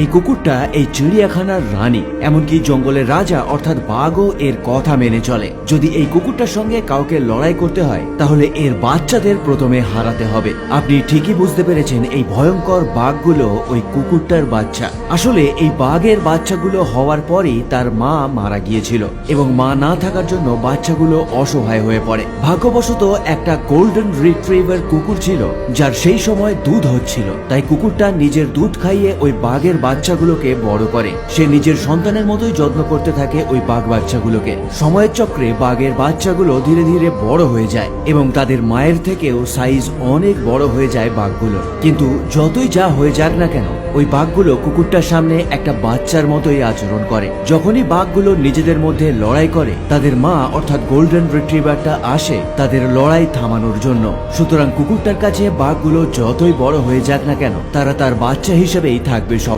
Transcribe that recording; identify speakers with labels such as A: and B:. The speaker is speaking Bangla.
A: এই কুকুরটা এই চিড়িয়াখানার রানী, এমনকি জঙ্গলের রাজা অর্থাৎ বাঘও এর কথা মেনে চলে। যদি এই কুকুরটার সঙ্গে কাউকে লড়াই করতে হয়, তাহলে এর বাচ্চাদের প্রথমে হারাতে হবে। আপনি ঠিকই বুঝতে পেরেছেন এই ভয়ঙ্কর বাঘগুলো ওই কুকুরটার বাচ্চা। আসলে এই বাঘের বাচ্চাগুলো হওয়ার পরই তার মা মারা গিয়েছিল, এবং মা না থাকার জন্য বাচ্চাগুলো অসহায় হয়ে পড়ে। ভাগ্যবশত একটা গোল্ডেন রিট্রিভার কুকুর ছিল, যার সেই সময় দুধ হচ্ছিল। তাই কুকুরটা নিজের দুধ খাইয়ে ওই বাঘের বাচ্চাগুলোকে বড় করে। সে নিজের সন্তানের মতোই যত্ন করতে থাকে ওই বাঘ বাচ্চাগুলোকে। সময়ের চক্রে বাঘের বাচ্চাগুলো ধীরে ধীরে বড় হয়ে যায় এবং তাদের মায়ের থেকেও সাইজ অনেক বড় হয়ে যায় বাঘগুলো কিন্তু যতই যা হয়ে যাক না কেন, ওই বাঘগুলো কুকুরটার সামনে একটা বাচ্চার মতোই আচরণ করে। যখনই বাঘগুলো নিজেদের মধ্যে লড়াই করে, তাদের মা অর্থাৎ গোল্ডেন রিট্রিভারটা আসে তাদের লড়াই থামানোর জন্য। সুতরাং কুকুরটার কাছে বাঘগুলো যতই বড় হয়ে যাক না কেন, তারা তার বাচ্চা হিসেবেই থাকবে সব।